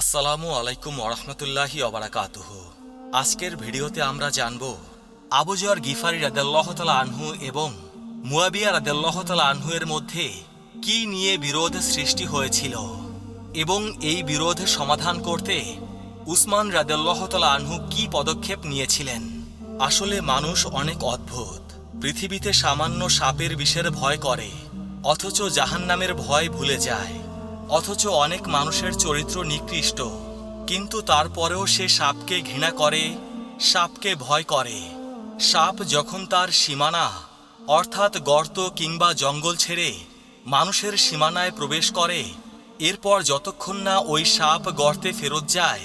আসসালামু আলাইকুম ওরহমতুল্লাহি অবরাকাতুহ আজকের ভিডিওতে আমরা জানব আবুজর গিফারি রাদাল্লাহতালা আনহু এবং মুয়াবিয়া রাদাল্লাহতালা আনহু এর মধ্যে কি নিয়ে বিরোধ সৃষ্টি হয়েছিল এবং এই বিরোধ সমাধান করতে উসমান রাদাল্লাহতালা আনহু কি পদক্ষেপ নিয়েছিলেন? আসলে মানুষ অনেক অদ্ভুত। পৃথিবীতে সামান্য সাপের বিষের ভয় করে, অথচ জাহান্নামের ভয় ভুলে যায়। অথচ অনেক মানুষের চরিত্র নিকৃষ্ট। কিন্তু তারপরেও সে সাপকে ঘৃণা করে, সাপকে ভয় করে। সাপ যখন তার সীমানা, অর্থাৎ গর্ত কিংবা জঙ্গল ছেড়ে মানুষের সীমানায় প্রবেশ করে, এরপর যতক্ষণ না ওই সাপ গর্তে ফেরত যায়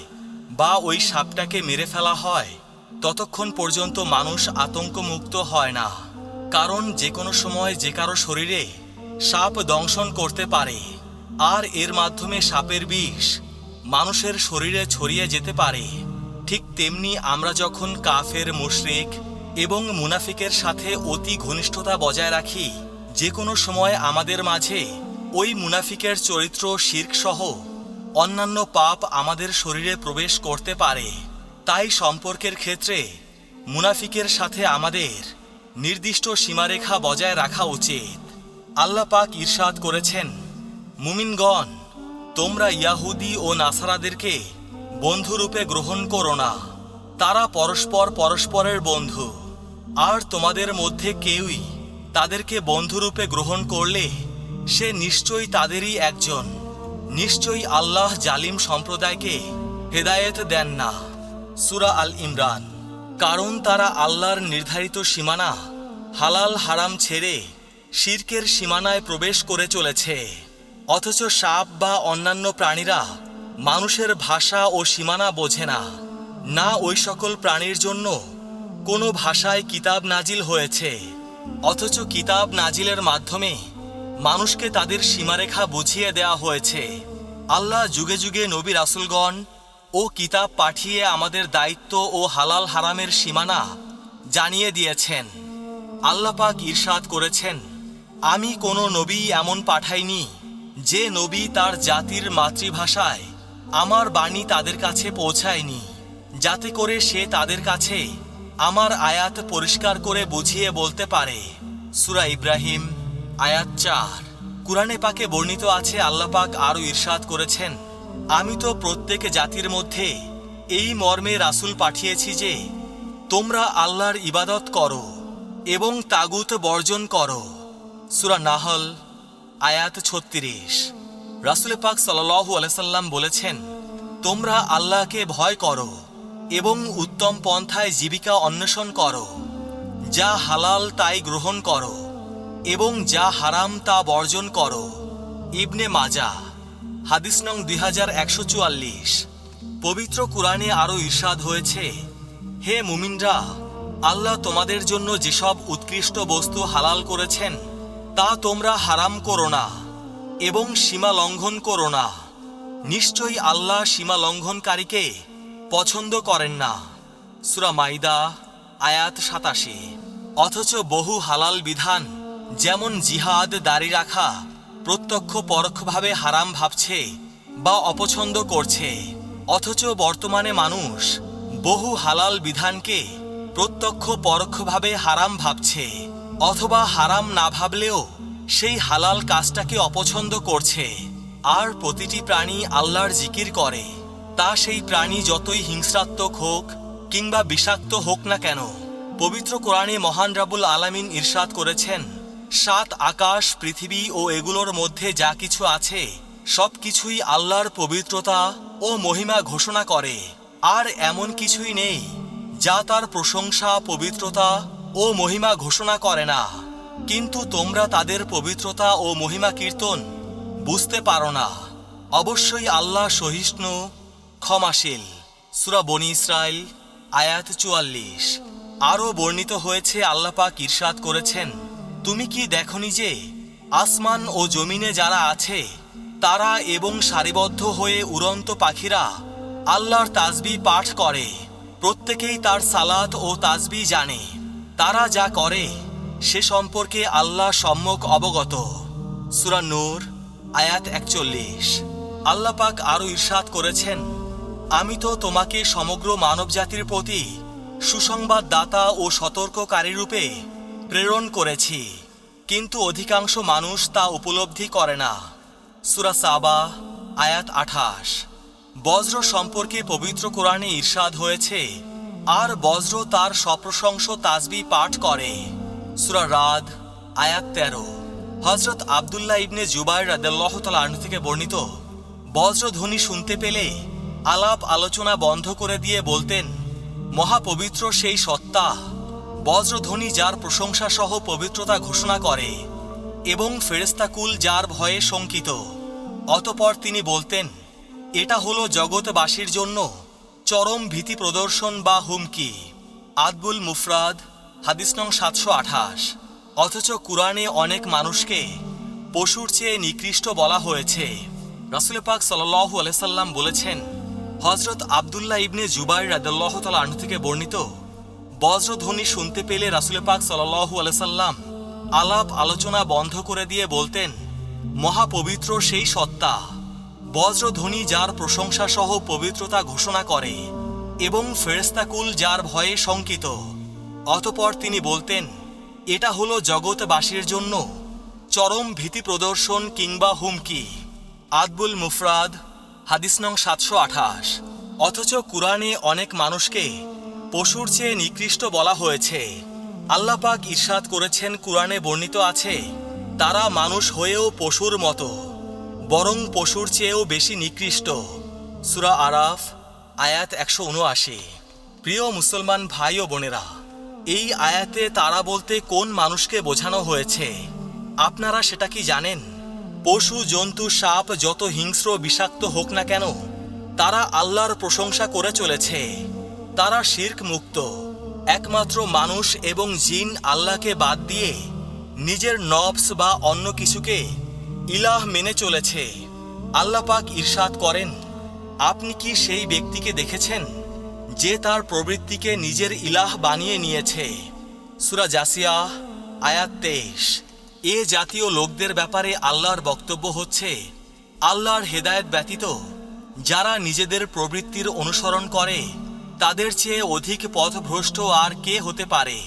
বা ওই সাপটাকে মেরে ফেলা হয়, ততক্ষণ পর্যন্ত মানুষ আতঙ্কমুক্ত হয় না। কারণ যে কোনো সময় যে কারও শরীরে সাপ দংশন করতে পারে। আর এর মাধ্যমে সাপের বিষ মানুষের শরীরে ছড়িয়ে যেতে পারে। ঠিক তেমনি আমরা যখন কাফের, মুশরিক এবং মুনাফিকের সাথে অতি ঘনিষ্ঠতা বজায় রাখি যে কোনো সময় আমাদের মাঝে ওই মুনাফিকের চরিত্র শির্ক সহ অন্যান্য পাপ আমাদের শরীরে প্রবেশ করতে পারে। তাই সম্পর্কের ক্ষেত্রে মুনাফিকের সাথে আমাদের নির্দিষ্ট সীমারেখা বজায় রাখা উচিত। আল্লাহ পাক ঈর্ষাদ করেছেন মুমিনগণ, তোমরা ইয়াহুদি ও নাসারাদেরকে বন্ধুরূপে গ্রহণ করো না। তারা পরস্পর পরস্পরের বন্ধু। আর তোমাদের মধ্যে কেউই তাদেরকে বন্ধুরূপে গ্রহণ করলে সে নিশ্চয়ই তাদেরই একজন। নিশ্চয়ই আল্লাহ জালিম সম্প্রদায়কে হেদায়েত দেন না। সুরা আল ইমরান। কারণ তারা আল্লাহর নির্ধারিত সীমানা হালাল হারাম ছেড়ে শির্কের সীমানায় প্রবেশ করে চলেছে। অথচ সাপ বা অন্যান্য প্রাণীরা মানুষের ভাষা ও সীমানা বোঝে না। না ওই সকল প্রাণীর জন্য কোনো ভাষায় কিতাব নাজিল হয়েছে। অথচ কিতাব নাজিলের মাধ্যমে মানুষকে তাদের সীমারেখা বুঝিয়ে দেয়া হয়েছে। আল্লাহ যুগে যুগে নবী রাসুলগণ ও কিতাব পাঠিয়ে আমাদের দায়িত্ব ও হালাল হারামের সীমানা জানিয়ে দিয়েছেন। আল্লাহ পাক ঈর্ষাদ করেছেন, আমি কোনো নবী এমন পাঠাইনি যে নবী তার জাতির মাতৃভাষায় আমার বাণী তাদের কাছে পৌঁছায়নি, যাতে করে সে তাদের কাছে আমার আয়াত পরিষ্কার করে বুঝিয়ে বলতে পারে। সুরা ইব্রাহিম, আয়াত চার। কুরআনে পাকে বর্ণিত আছে, আল্লাহ পাক আরও ঈর্ষাদ করেছেন, আমি তো প্রত্যেক জাতির মধ্যে এই মর্মে রাসূল পাঠিয়েছি যে, তোমরা আল্লাহর ইবাদত করো এবং তাগুত বর্জন করো। সুরা নাহল আয়াত ছত্রিশ। রাসুল পাক সাল্লাহু আলাইসাল্লাম বলেছেন, তোমরা আল্লাহকে ভয় করো এবং উত্তম পন্থায় জীবিকা অন্বেষণ করো। যা হালাল তাই গ্রহণ করো এবং যা হারাম তা বর্জন করো। ইবনে মাজা, হাদিস নং দুই হাজার একশো চুয়াল্লিশ। পবিত্র কুরআনে আরও ঈর্ষাদ হয়েছে, হে মুমিনরা, আল্লাহ তোমাদের জন্য যেসব উৎকৃষ্ট বস্তু হালাল করেছেন তা তোমরা হারাম করো না এবং সীমা লঙ্ঘন করো না। নিশ্চয়ই আল্লাহ সীমা লঙ্ঘনকারীকে পছন্দ করেন না। সুরা মাইদা, আয়াত সাতাশি। অথচ বহু হালাল বিধান, যেমন জিহাদ দাড়ি রাখা, প্রত্যক্ষ পরোক্ষভাবে হারাম ভাবছে বা অপছন্দ করছে। অথচ বর্তমানে মানুষ বহু হালাল বিধানকে প্রত্যক্ষ পরোক্ষভাবে হারাম ভাবছে। অথবা হারাম না ভাবলেও সেই হালাল কাজটাকে অপছন্দ করছে। আর প্রতিটি প্রাণী আল্লাহর জিকির করে। তা সেই প্রাণী যতই হিংস্রাত্মক হোক কিংবা বিষাক্ত হোক না কেন, পবিত্র কোরআনে মহান রাবুল আলামিন ইরশাদ করেছেন, সাত আকাশ, পৃথিবী ও এগুলোর মধ্যে যা কিছু আছে, সব কিছুই আল্লাহর পবিত্রতা ও মহিমা ঘোষণা করে। আর এমন কিছুই নেই যা তার প্রশংসা, পবিত্রতা ও মহিমা ঘোষণা করে না। কিন্তু তোমরা তাদের পবিত্রতা ও মহিমা কীর্তন বুঝতে পারো না। অবশ্যই আল্লাহ সহিষ্ণু, ক্ষমাশীল। সুরা বনি ইসরায়েল আয়াত চুয়াল্লিশ। আরও বর্ণিত হয়েছে, আল্লাপাক ঈর্ষাদ করেছেন, তুমি কি দেখনি যে, আসমান ও জমিনে যারা আছে, তারা এবং সারিবদ্ধ হয়ে উড়ন্ত পাখিরা আল্লাহর তাজবি পাঠ করে। প্রত্যেকেই তার সালাত ও তাজবি জানে। তারা যা করে, সে সম্পর্কে আল্লাহ সম্যক অবগত। সুরা নূর, আয়াত একচল্লিশ। আল্লাহ পাক আরও ঈর্ষাদ করেছেন, আমি তো তোমাকে সমগ্র মানবজাতির প্রতি সুসংবাদ দাতা ও সতর্ককারী রূপে প্রেরণ করেছি, কিন্তু অধিকাংশ মানুষ তা উপলব্ধি করে না। সুরা সাবা, আয়াত আঠাশ। বজ্র সম্পর্কে পবিত্র কোরআনে ঈর্ষাদ হয়েছে আর বজ্র তার সপ্রশংস তাজবি পাঠ করে। সুরা রাদ, আয়াত তেরো। হজরত আবদুল্লাহ ইবনে জুবাইর রাদাল্লাহ তালু থেকে বর্ণিত বজ্রধ্বনি শুনতে পেলে আলাপ আলোচনা বন্ধ করে দিয়ে বলতেন, মহাপবিত্র সেই সত্তা বজ্রধ্বনি যার প্রশংসা সহ পবিত্রতা ঘোষণা করে এবং ফেরেস্তাকুল যার ভয়ে শঙ্কিত। অতপর তিনি বলতেন, এটা হলো জগৎবাসীর জন্য চরম ভীতি প্রদর্শন বা হুমকি। আদবুল মুফরাদ, হাদিস নং সাতশো আঠাশ। অথচ কুরআনে অনেক মানুষকে পশুর চেয়ে নিকৃষ্ট বলা হয়েছে। রাসুল পাক সাল্লাহু আলাইসাল্লাম বলেছেন হজরত আবদুল্লাহ ইবনে জুবাই রাদাল্লাহ তাল আনহু থেকে বর্ণিত, বজ্রধ্বনি শুনতে পেলে রাসুল পাক সাল্লাহু আলাইসাল্লাম আলাপ আলোচনা বন্ধ করে দিয়ে বলতেন, মহাপবিত্র সেই সত্তা। বজ্রধ্বনি যার প্রশংসা সহ পবিত্রতা ঘোষণা করে, এবং ফেরেস্তাকুল যার ভয়ে শঙ্কিত। অতপর তিনি বলতেন, এটা হলো জগৎবাসীর জন্য চরম ভীতি প্রদর্শন কিংবা হুমকি। আদবুল মুফরাদ, হাদিস নং সাতশো আঠাশ। অথচ কুরআনে অনেক মানুষকে পশুর চেয়ে নিকৃষ্ট বলা হয়েছে। আল্লাহ পাক ইরশাদ করেছেন কুরআনে বর্ণিত আছে, তারা মানুষ হয়েও পশুর মতো। বরং পশুর চেয়েও বেশি নিকৃষ্ট। সুরা আরাফ, আয়াত একশো উনআশি প্রিয় মুসলমান ভাই ও বোনেরা, এই আয়াতে তারা বলতে কোন মানুষকে বোঝানো হয়েছে? আপনারা সেটা কি জানেন? পশু, জন্তু, সাপ যত হিংস্র, বিষাক্ত হোক না কেন, তারা আল্লাহর প্রশংসা করে চলেছে। তারা শির্ক মুক্ত। একমাত্র মানুষ এবং জিন আল্লাহকে বাদ দিয়ে নিজের নবস বা অন্য কিছুকে ইলাহ মেনে চলেছে। আল্লাহ পাক ঈর্ষাদ করেন, আপনি কি সেই ব্যক্তিকে দেখেছেন যে তার প্রবৃত্তিকে নিজের ইলাহ বানিয়ে নিয়েছে? সুরা জাসিয়া আয়াত তেইশ। এ জাতীয় লোকদের ব্যাপারে আল্লাহর বক্তব্য হচ্ছে, আল্লাহর হেদায়েত ব্যতীত যারা নিজেদের প্রবৃত্তির অনুসরণ করে, তাদের চেয়ে অধিক পথভ্রষ্ট আর কে হতে পারে?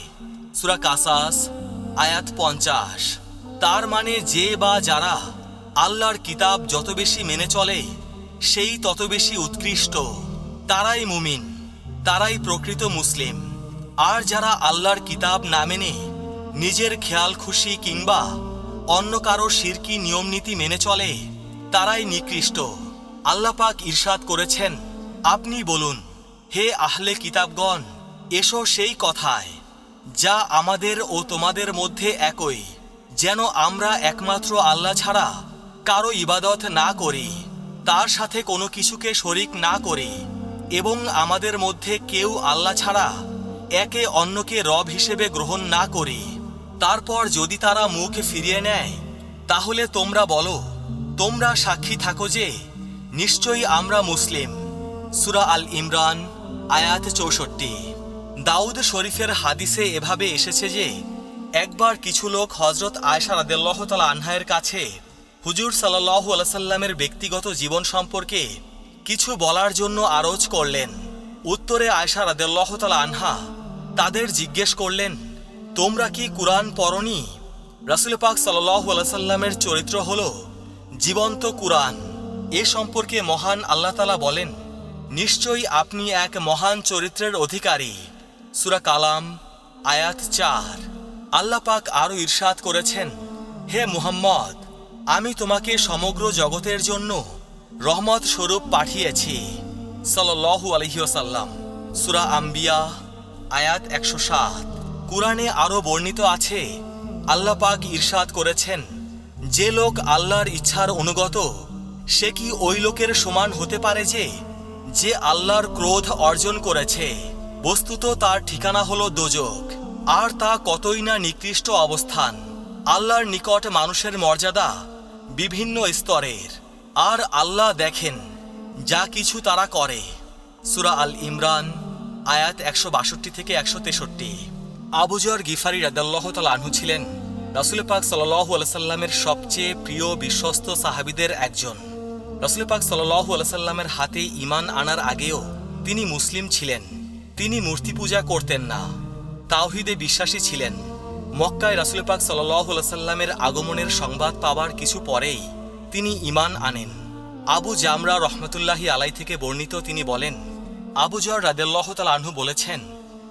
সুরা কাসাস, আয়াত পঞ্চাশ। তার মানে যে বা যারা আল্লাহর কিতাব যত বেশি মেনে চলে, সেই তত বেশি উৎকৃষ্ট। তারাই মুমিন, তারাই প্রকৃত মুসলিম। আর যারা আল্লাহর কিতাব না মেনে, নিজের খেয়াল খুশি কিংবা অন্য কারও শিরকি নিয়মনীতি মেনে চলে, তারাই নিকৃষ্ট। আল্লাহ পাক ঈর্ষাদ করেছেন, আপনি বলুন, হে আহলে কিতাবগণ, এসো সেই কথায়, যা আমাদের ও তোমাদের মধ্যে একই। যেন আমরা একমাত্র আল্লাহ ছাড়া কারও ইবাদত না করি, তার সাথে কোনো কিছুকে শরিক না করি এবং আমাদের মধ্যে কেউ আল্লাহ ছাড়া একে অন্যকে রব হিসেবে গ্রহণ না করি। তারপর যদি তারা মুখ ফিরিয়ে নেয়, তাহলে তোমরা বলো, তোমরা সাক্ষী থাকো যে নিশ্চয়ই আমরা মুসলিম। সুরা আল ইমরান, আয়াত চৌষট্টি। দাউদ শরীফের হাদিসে এভাবে এসেছে যে একবার কিছু লোক হজরত আয়সা রাদেল্লাহ তালা আনহায়ের কাছে হুজুর সাল্লাহু আলাইসাল্লামের ব্যক্তিগত জীবন সম্পর্কে কিছু বলার জন্য আরজ করলেন। উত্তরে আয়সা রাদেল্লাহ তালা আনহা তাদের জিজ্ঞেস করলেন, তোমরা কি কুরআন পড়নি? রাসুল পাক সাল্লাহু আলাইসাল্লামের চরিত্র হল জীবন্ত কুরআন। এ সম্পর্কে মহান আল্লাহ তালা বলেন, নিশ্চয়ই আপনি এক মহান চরিত্রের অধিকারী। সুরা কালাম, আয়াত চার। আল্লাহ পাক আরও ঈর্ষাদ করেছেন, হে মুহাম্মদ, আমি তোমাকে সমগ্র জগতের জন্য রহমত স্বরূপ পাঠিয়েছি। সাল্লাহু আলহিউসাল্লাম সুরা আম্বিয়া, আয়াত একশো সাত। কুরআনে আরও বর্ণিত আছে, আল্লাহ পাক ঈর্ষাদ করেছেন, যে লোক আল্লাহর ইচ্ছার অনুগত, সে কি ওই লোকের সমান হতে পারে যে যে আল্লাহর ক্রোধ অর্জন করেছে? বস্তুত তার ঠিকানা হলো দোজক। আর তা কতই না নিকৃষ্ট অবস্থান। আল্লাহর নিকট মানুষের মর্যাদা বিভিন্ন স্তরের। আর আল্লাহ দেখেন যা কিছু তারা করে। সুরা আল ইমরান, আয়াত একশো বাষট্টি থেকে একশো তেষট্টি। আবুজর গিফারি রাদাল্লাহ তাল আনহু ছিলেন রাসুল পাক সাল্লাহ আলসাল্লামের সবচেয়ে প্রিয় বিশ্বস্ত সাহাবিদের একজন। রসুল পাক সাল্লাহু আলসাল্লামের হাতে ইমান আনার আগেও তিনি মুসলিম ছিলেন। তিনি মূর্তি পূজা করতেন না। তাওহিদে বিশ্বাসী ছিলেন। মক্কায় রাসুল পাক আলসাল্লামের আগমনের সংবাদ পাওয়ার কিছু পরেই তিনি ইমান আনেন। আবু জামরা রহমতুল্লাহি আলাই থেকে বর্ণিত তিনি বলেন, আবু জর রাদেল্লাহ তাল আনহু বলেছেন,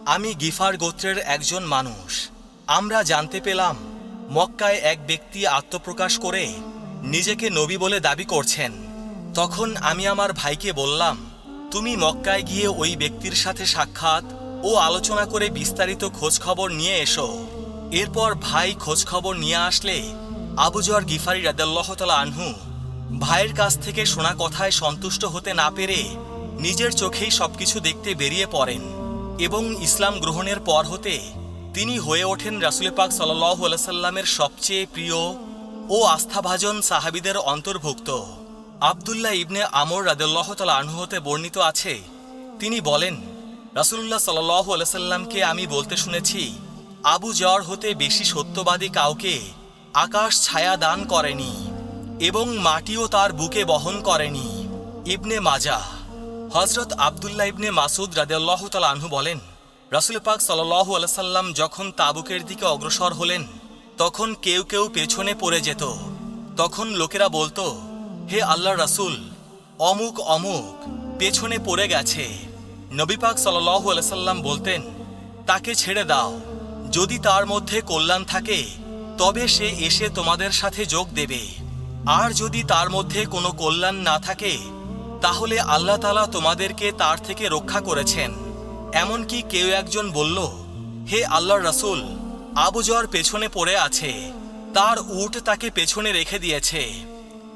আমি গিফার গোত্রের একজন মানুষ। আমরা জানতে পেলাম, মক্কায় এক ব্যক্তি আত্মপ্রকাশ করে নিজেকে নবী বলে দাবি করছেন। তখন আমি আমার ভাইকে বললাম, তুমি মক্কায় গিয়ে ওই ব্যক্তির সাথে সাক্ষাৎ ও আলোচনা করে বিস্তারিত খোঁজখবর নিয়ে এসো। এরপর ভাই খোঁজখবর নিয়ে আসলে আবুজর গিফারি রাদাল্লাহতালা আনহু ভাইয়ের কাছ থেকে শোনা কথায় সন্তুষ্ট হতে না পেরে নিজের চোখেই সবকিছু দেখতে বেরিয়ে পড়েন এবং ইসলাম গ্রহণের পর হতে তিনি হয়ে ওঠেন রাসুল পাক সাল্লাহ সাল্লামের সবচেয়ে প্রিয় ও আস্থাভাজন সাহাবিদের অন্তর্ভুক্ত। আবদুল্লাহ ইবনে আমর রাদুল্লাহ তাল আনহু হতে বর্ণিত আছে। তিনি বলেন রাসুল্লাহ সাল্লাহ সাল্লামকে আমি বলতে শুনেছি, আবু জর হতে বেশি সত্যবাদী কাউকে আকাশ ছায়া দান করেনি এবং মাটিও তার বুকে বহন করেনি। ইবনে মাজা হজরত আবদুল্লাহ ইবনে মাসুদ রাদেল্লাহ আনহু বলেন, রাসুল পাক সাল্লাহ আলসাল্লাম যখন তাবুকের দিকে অগ্রসর হলেন, তখন কেউ কেউ পেছনে পড়ে যেত। তখন লোকেরা বলতো, হে আল্লাহ রাসুল, অমুক অমুক পেছনে পড়ে গেছে। নবী পাক সাল্লাহ আলসাল্লাম বলতেন, তাকে ছেড়ে দাও। যদি তার মধ্যে কল্যাণ থাকে, তবে সে এসে তোমাদের সাথে যোগ দেবে। আর যদি তার মধ্যে কোনো কল্যাণ না থাকে, তাহলে আল্লাহ তালা তোমাদেরকে তার থেকে রক্ষা করেছেন। এমনকি কেউ একজন বলল, হে আল্লাহর রাসূল আবুজর পেছনে পড়ে আছে। তার উট তাকে পেছনে রেখে দিয়েছে।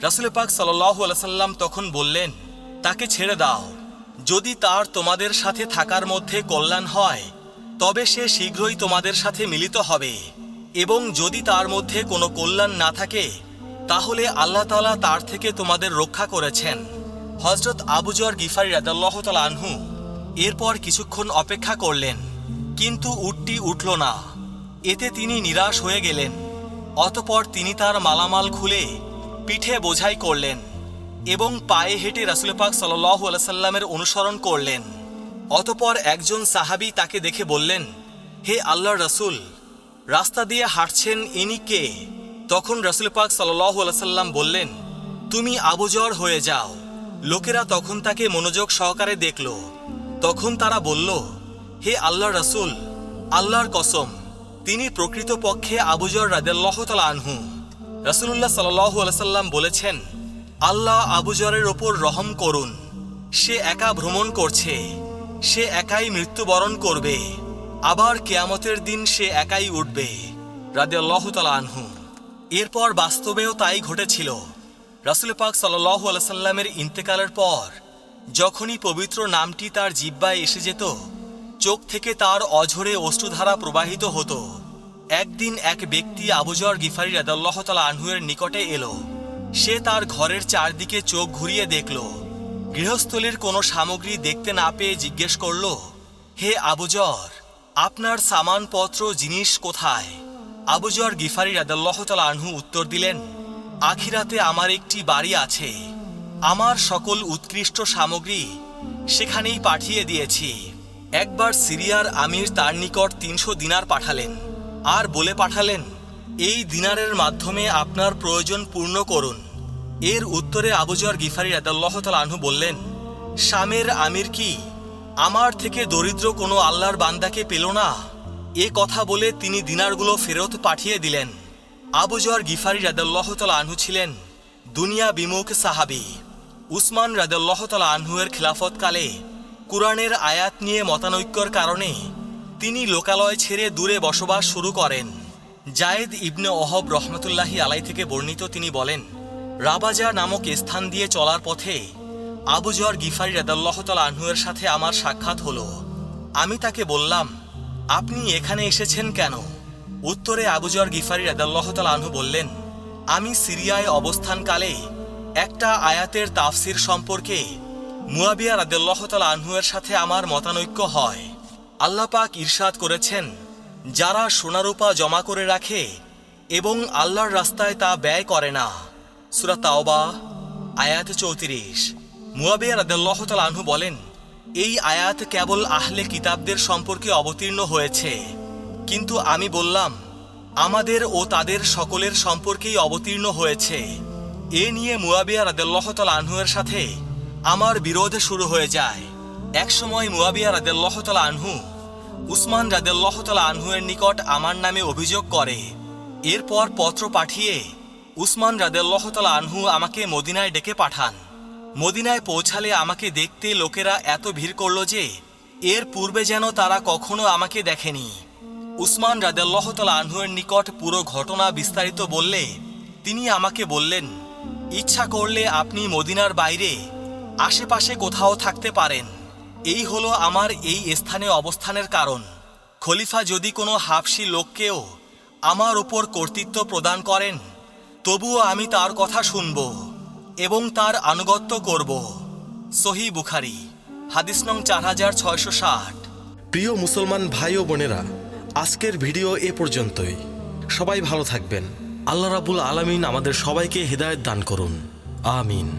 রাসুল পাক সাল্লাল্লাহু আলাইহি সাল্লাম তখন বললেন, তাকে ছেড়ে দাও। যদি তার তোমাদের সাথে থাকার মধ্যে কল্যাণ হয়, তবে সে শীঘ্রই তোমাদের সাথে মিলিত হবে। এবং যদি তার মধ্যে কোনো কল্যাণ না থাকে, তাহলে আল্লাহ তাআলা তার থেকে তোমাদের রক্ষা করেছেন। হজরত আবুজর গিফারি রাদাল্লাহ তাল আনহু এরপর কিছুক্ষণ অপেক্ষা করলেন, কিন্তু উটটি উঠল না। এতে তিনি নিরাশ হয়ে গেলেন। অতপর তিনি তার মালামাল খুলে পিঠে বোঝাই করলেন এবং পায়ে হেঁটে রাসুল পাক সাল্লাহ আলাইসাল্লামের অনুসরণ করলেন। অতপর একজন সাহাবি তাকে দেখে বললেন, হে আল্লাহর রাসূল, রাস্তা দিয়ে হাঁটছেন ইনি কে? তখন রাসুল পাক সাল্লাহ আলাইসাল্লাম বললেন, তুমি আবুজর হয়ে যাও। লোকেরা তখন তাকে মনোযোগ সহকারে দেখল। তখন তারা বলল, হে আল্লাহর রাসূল, আল্লাহর কসম, তিনি প্রকৃতপক্ষে আবুজর রাদেল্লাহতাল আনহু। রাসূলুল্লাহ সাল্লাহ আলাইসাল্লাম বলেছেন আল্লাহ আবুজরের ওপর রহম করুন। সে একা ভ্রমণ করছে, সে একাই মৃত্যুবরণ করবে, আবার কেয়ামতের দিন সে একাই উঠবে রাদেল্লাহ তালা আনহু। এরপর বাস্তবেও তাই ঘটেছিল। রাসুল পাক সাল্লাহ আলসাল্লামের ইন্তেকালের পর, যখনই পবিত্র নামটি তার জিব্বায় এসে যেত, চোখ থেকে তার অঝরে অশ্রুধারা প্রবাহিত হতো। একদিন এক ব্যক্তি আবুজর গিফারি রাদাল্লাহ তালা আনহুয়ের নিকটে এলো। সে তার ঘরের চারদিকে চোখ ঘুরিয়ে দেখল। গৃহস্থলীর কোনো সামগ্রী দেখতে না পেয়ে জিজ্ঞেস করল, হে আবুজর, আপনার সামানপত্র, জিনিস কোথায়? আবুজর গিফারি রাদাল্লাহ তালা আনহু উত্তর দিলেন, আখিরাতে আমার একটি বাড়ি আছে। আমার সকল উৎকৃষ্ট সামগ্রী সেখানেই পাঠিয়ে দিয়েছি। একবার সিরিয়ার আমির তার নিকট তিনশো দিনার পাঠালেন, আর বলে পাঠালেন এই দিনারের মাধ্যমে আপনার প্রয়োজন পূর্ণ করুন। এর উত্তরে আবুজর গিফারি রাদাল্লাহ আনহু বললেন শামের আমির কি? আমার থেকে দরিদ্র কোনো আল্লাহর বান্দাকে পেল না? এ কথা বলে তিনি দিনারগুলো ফেরত পাঠিয়ে দিলেন। আবুজর গিফারি রাদাল্লাহতাল আনহু ছিলেন দুনিয়া বিমুখ সাহাবি। উসমান রাদাল্লাহতাল আনহুয়ের খিলাফতকালে কুরআনের আয়াত নিয়ে মতানৈক্যর কারণে তিনি লোকালয় ছেড়ে দূরে বসবাস শুরু করেন। জায়েদ ইবনে ওহব রহমতুল্লাহি আলাই থেকে বর্ণিত তিনি বলেন, রাবাজা নামক স্থান দিয়ে চলার পথে আবুজর গিফারি রাদাল্লাহতাল আনহুয়ের সাথে আমার সাক্ষাৎ হলো। আমি তাকে বললাম, আপনি এখানে এসেছেন কেন? উত্তরে আবুজর গিফারি রাদাল্লাহতাল আনহু বললেন, আমি সিরিয়ায় অবস্থানকালে একটা আয়াতের তাফসির সম্পর্কে মুয়াবিয়া রাদাল্লাহতাল আনহুয়ের সাথে আমার মতানৈক্য হয়। আল্লাহ পাক ইরশাদ করেছেন যারা সোনারূপা জমা করে রাখে এবং আল্লাহর রাস্তায় তা ব্যয় করে না। সুরা তাওবা, আয়াত চৌত্রিশ। মুয়াবিয়া রাদাল্লাহ আনহু বলেন, এই আয়াত কেবল আহলে কিতাবদের সম্পর্কে অবতীর্ণ হয়েছে। কিন্তু আমি বললাম, আমাদের ও তাদের সকলের সম্পর্কেই অবতীর্ণ হয়েছে। এ নিয়ে মুয়াবিয়া রাদাল্লাহ তাল আনহুয়ের সাথে আমার বিরোধ শুরু হয়ে যায়। একসময় মুয়াবিয়া রাদাল্লাহ তাল আনহু উসমান রাদাল্লাহ তাল আনহুয়ের নিকট আমার নামে অভিযোগ করে। এরপর পত্র পাঠিয়ে উসমান রাদাল্লাহ তাল আনহু আমাকে মদিনায় ডেকে পাঠান। মদিনায় পৌঁছালে আমাকে দেখতে লোকেরা এত ভিড় করল যে, এর পূর্বে যেন তারা কখনো আমাকে দেখেনি। উসমান রাদাল্লাহ তাল আনহুয়ের নিকট পুরো ঘটনা বিস্তারিত বললে, তিনি আমাকে বললেন, ইচ্ছা করলে আপনি মদিনার বাইরে আশেপাশে কোথাও থাকতে পারেন। এই হলো আমার এই স্থানে অবস্থানের কারণ। খলিফা যদি কোনো হাফসি লোককেও আমার উপর কর্তৃত্ব প্রদান করেন, তবুও আমি তার কথা শুনব এবং তার আনুগত্য করব। সহি বুখারি, হাদিস নং চার হাজার ছয়শো ষাট। প্রিয় মুসলমান ভাই ও বোনেরা, আজকের ভিডিও এ পর্যন্তই। সবাই ভালো থাকবেন। আল্লাহ রাবুল আলামিন আমাদের সবাইকে হৃদায়ত দান করুন। আমিন।